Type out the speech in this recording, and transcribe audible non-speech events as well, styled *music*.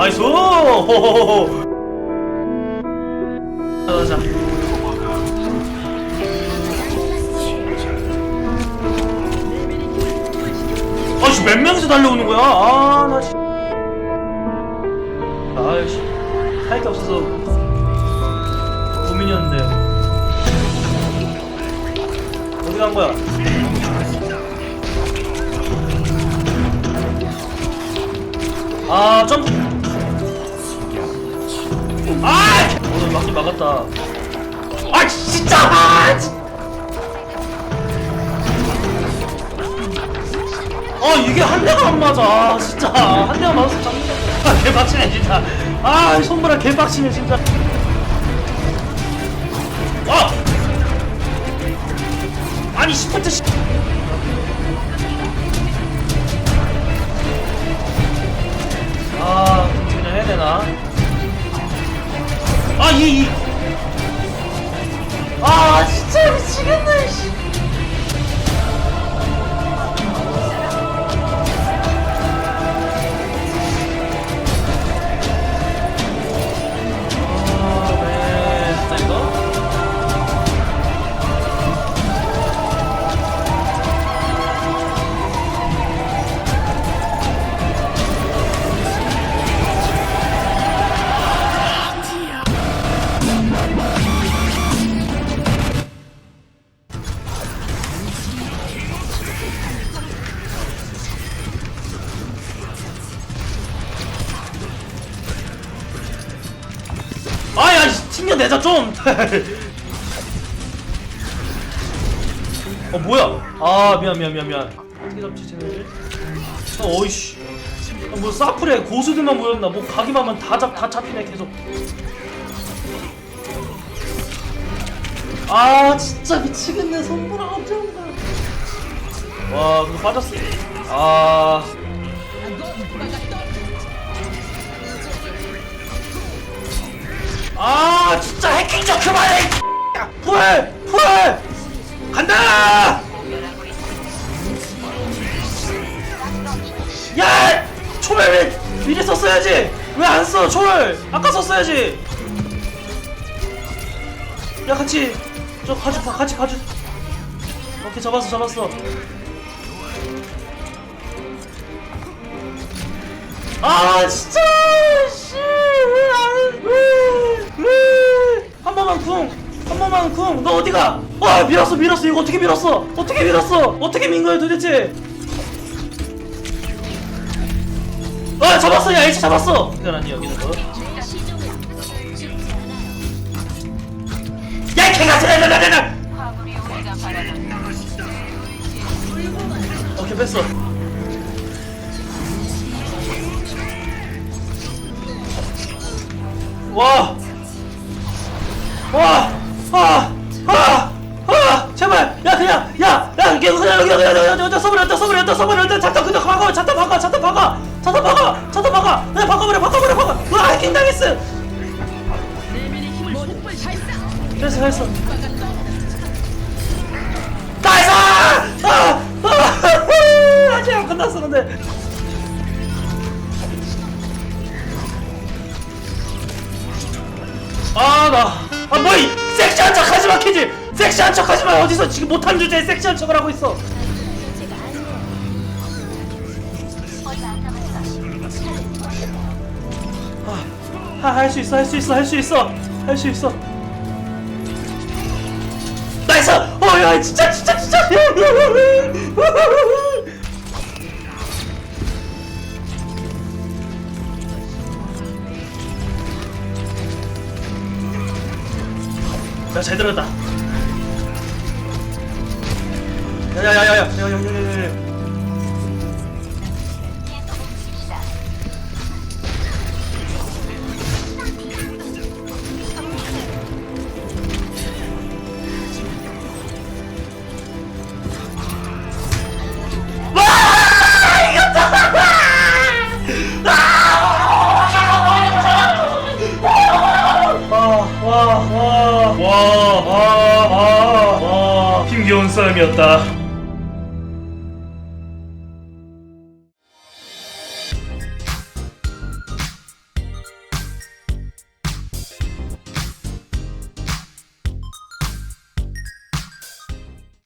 나이스. 호호호호 자, 자. 아씨 몇 명이서 달려오는 거야? 아 나 씨. 아이씨 할게 없어서 고민이었는데. 어디 간 거야? 아 점프 아 오늘 막긴 막았다. 아 진짜! 아, 진- 아 이게 한 대가 안 맞아. 아, 진짜. 한 대가 맞아서 잡는 아 *laughs* 개빡치네 진짜. 아 손보라 개빡치네 진짜. 아 아니 시프트 시 아 그냥 해야 되나 아 이 이 아 진짜 미치겠네 씨. 아야 튕겨내자 좀. *laughs* 어 뭐야? 아 미안 미안 미안 미안. 어떻게 잡지 쟤네들? 어 어이씨. 아, 뭐 사플에 고수들만 모였나? 뭐 가기만 하면 다잡다 잡히네 계속. 아 진짜 미치겠네 손보라 엄청나. 와 그거 빠졌어. 아. 아 진짜 해킹 좀 그만해 풀! 풀! 간다! 야! 초를 왜 미리 썼어야지 왜 안 써? 초를 아까 썼어야지 야 같이 저봐 같이 봐줘 오케이 잡았어 잡았어 아 진짜 씨왜안왜왜한 번만 쿵 한 번만 쿵 너 어디가? 아 밀었어 밀었어. 이거 어떻게 밀었어? 어떻게 밀었어? 어떻게 민 거야 도대체? 아 잡았어 야 H 잡았어. 이건 아니 여기는 거 야, 개가 우리가 바라는 오케이 뺐어. 와, 와, 아, 아, 아, 제발, 야 그냥, 야, 야, 그냥 그냥 여기 써버려, 여기 써버려, 여기 써버려, 여기 잠깐 그냥 박아, 잠깐 박아, 잠깐 박아, 잠깐 박아, 잠깐 박아, 그냥 바꿔버려, 바꿔버려, 바꿔. 와, 해킹 당했어. 됐어, 됐어. 나이스! 아! 아! 아직 안 끝났어 근데 아 나 아 뭐이 섹시한 척 하지마 키지 섹시한 척 하지마. 어디서 지금 못한 주제에 섹시한 척을 하고 있어. 아할 수 있어 할 수 있어 할 수 있어 할 수 있어. 나이스! 어야 진짜 진짜 진짜 야 잘 들었다 야야야야야야야야야 와 와 와 와 와 와. 힘겨운 싸움이었다